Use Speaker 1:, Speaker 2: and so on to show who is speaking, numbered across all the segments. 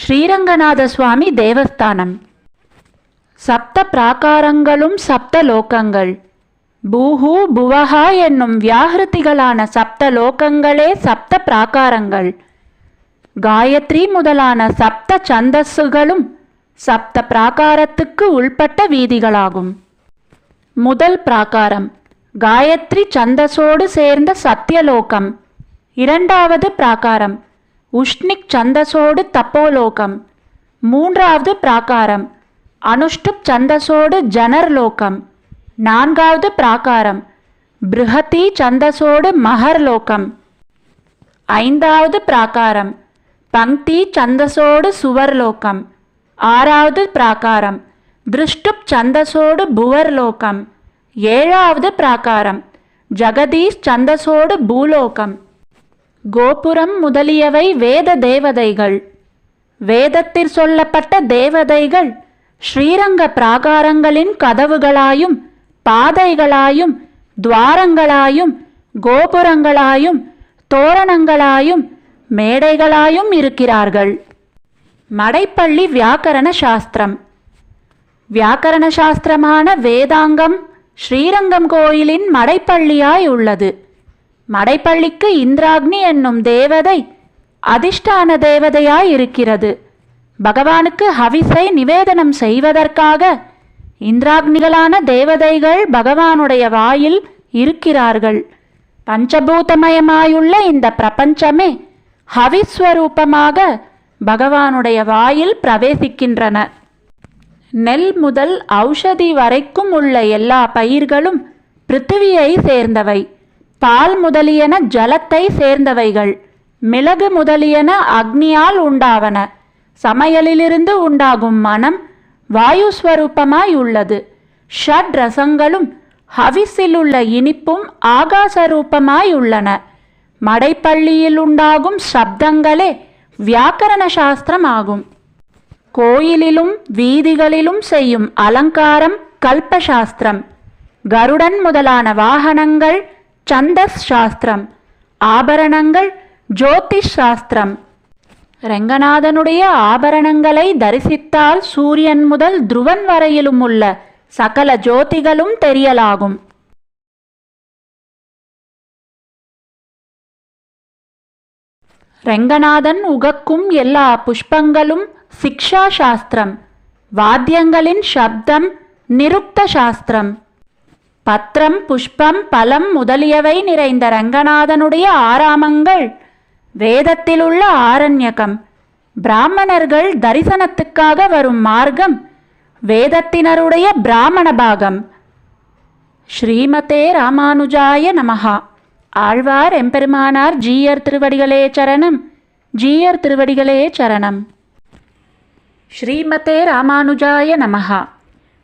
Speaker 1: ஸ்ரீரங்கநாத சுவாமி தேவஸ்தானம். சப்த பிராகாரங்களும் சப்த லோகங்கள். பூஹு புவஹா என்னும் வியாகிருதிகளான சப்த லோகங்களே சப்த பிராகாரங்கள். காயத்ரி முதலான சப்த சந்தஸ்ஸுகளும் சப்த பிராகாரத்துக்கு உள்பட்ட வீதிகளாகும். முதல் பிராகாரம் காயத்ரி சந்தஸோடு சேர்ந்த சத்தியலோகம் இரண்டாவது பிராகாரம் உஷ்ணிக் சந்தசோடு தப்போலோகம். மூன்றாவது பிராகாரம். அனுஷ்டுப் சந்தசோடு ஜனர்லோகம். நான்காவது பிராகாரம். பிருஹதி சந்தசோடு மகர்லோகம். ஐந்தாவது பிராகாரம். பங்கி சந்தசோடு சுவர்லோகம். ஆறாவது பிராகாரம். திருஷ்டுப் சந்தசோடு புவர்லோகம். ஏழாவது பிராகாரம். ஜெகதீஷ் சந்தசோடு பூலோகம். கோபுரம் முதலியவை வேத தேவதைகள். வேதத்தில் சொல்லப்பட்ட தேவதைகள் ஸ்ரீரங்க பிராகாரங்களின் கதவுகளாயும் பாதைகளாயும் துவாரங்களாயும் கோபுரங்களாயும் தோரணங்களாயும் மேடைகளாயும் இருக்கிறார்கள். மடைப்பள்ளி வியாக்கரண சாஸ்திரம். வியாக்கரண சாஸ்திரமான வேதாங்கம் ஸ்ரீரங்கம் கோயிலின் மடைப்பள்ளியாய் உள்ளது. மடைப்பள்ளிக்கு இந்திராக்னி என்னும் தேவதை அதிர்ஷ்டான தேவதையாயிருக்கிறது. பகவானுக்கு ஹவிஸை நிவேதனம் செய்வதற்காக இந்திராக்னிகளான தேவதைகள் பகவானுடைய வாயில் இருக்கிறார்கள். பஞ்சபூதமயமாயுள்ள இந்த பிரபஞ்சமே ஹவிஸ்வரூபமாக பகவானுடைய வாயில் பிரவேசிக்கின்றன. நெல் முதல் ஔஷதி வரைக்கும் உள்ள எல்லா பயிர்களும் பிருத்திவியை சேர்ந்தவை. பால் முதலியன ஜலத்தை சேர்ந்தவைகள் மிளகு முதலியன அக்னியால் உண்டாவன சமையலிலிருந்து உண்டாகும் மனம் வாயுஸ்வரூபமாய் உள்ளது ஷட் ரசங்களும் ஹவிஸில் உள்ள இனிப்பும் ஆகாசரூபமாய் உள்ளன மடைப்பள்ளியில் உண்டாகும் சப்தங்களே வியாக்கரண சாஸ்திரம் ஆகும் கோயிலிலும் வீதிகளிலும் செய்யும் அலங்காரம் கல்பசாஸ்திரம். கருடன் முதலான வாகனங்கள் சந்தஸ் சாஸ்திரம் ஆபரணங்கள் ஜோதிஷ் சாஸ்திரம் ரங்கநாதனுடைய ஆபரணங்களை தரிசித்தால் சூரியன் முதல் துருவன் வரையிலும் உள்ள சகல ஜோதிகளும் தெரியலாகும். ரெங்கநாதன் உகக்கும் எல்லா புஷ்பங்களும் சிக்ஷா சாஸ்திரம் வாத்தியங்களின் சப்தம் நிருக்த சாஸ்திரம் பத்திரம் புஷ்பம் பலம் முதலியவை நிறைந்த ரங்கநாதனுடைய ஆராமங்கள். வேதத்திலுள்ள ஆரண்யகம். பிராமணர்கள் தரிசனத்துக்காக வரும் மார்க்கம். வேதத்தினருடைய பிராமண பாகம். ஸ்ரீமதே ராமானுஜாய நமஹா. ஆழ்வார் எம்பெருமானார் ஜீயர் திருவடிகளே சரணம். ஜீயர் திருவடிகளே சரணம். ஸ்ரீமதே ராமானுஜாய நமஹா.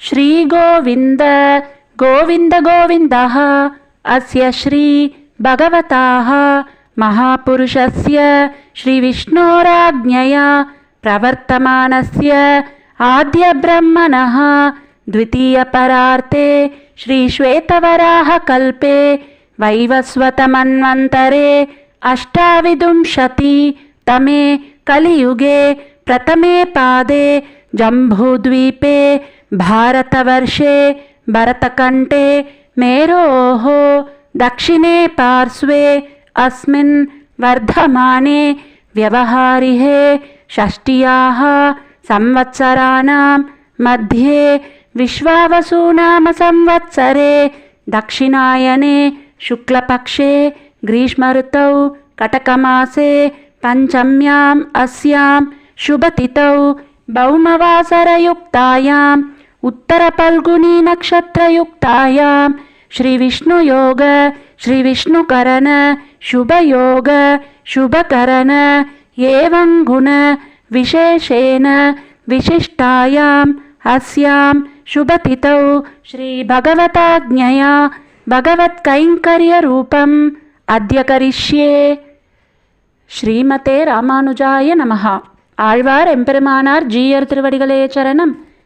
Speaker 1: श्रीगोविन्द गोविन्द गोविन्दः अस्य श्री भगवताः महापुरुषस्य श्रीविष्णोराज्ञया प्रवर्तमानस्य आद्यब्रह्मणः द्वितीयपरार्ते श्रीश्वेतवराहकल्पे वैवस्वतमन्वन्तरे अष्टाविंशति तमे कलियुगे प्रथमे पादे जम्बूद्वीपे भारतवर्षे भरतकण्ठे मेरोः दक्षिणे पार्श्वे अस्मिन् वर्धमाने व्यवहारिहे षष्ट्याः संवत्सराणां मध्ये विश्वावसूनाम संवत्सरे दक्षिणायने शुक्लपक्षे ग्रीष्मऋतौ कटकमासे पञ्चम्याम् अस्यां शुभतिथौ भौमवासरयुक्तायाम् उत्तरपल्गुनी नक्षत्रयुक्तायां श्रीविष्णुयोग श्रीविष्णुकरण शुभयोग शुभकरण एवं गुण विशेषेण विशिष्टायाम् अस्यां शुभतिथौ श्रीभगवताज्ञया भगवत्कैङ्कर्यरूपम् अद्य करिष्ये ஸ்ரீமதே ராமானுஜாய நமஹா ஆழ்வார் எம்பெருமானார் ஜீயர் திருவடிகளே சரணம்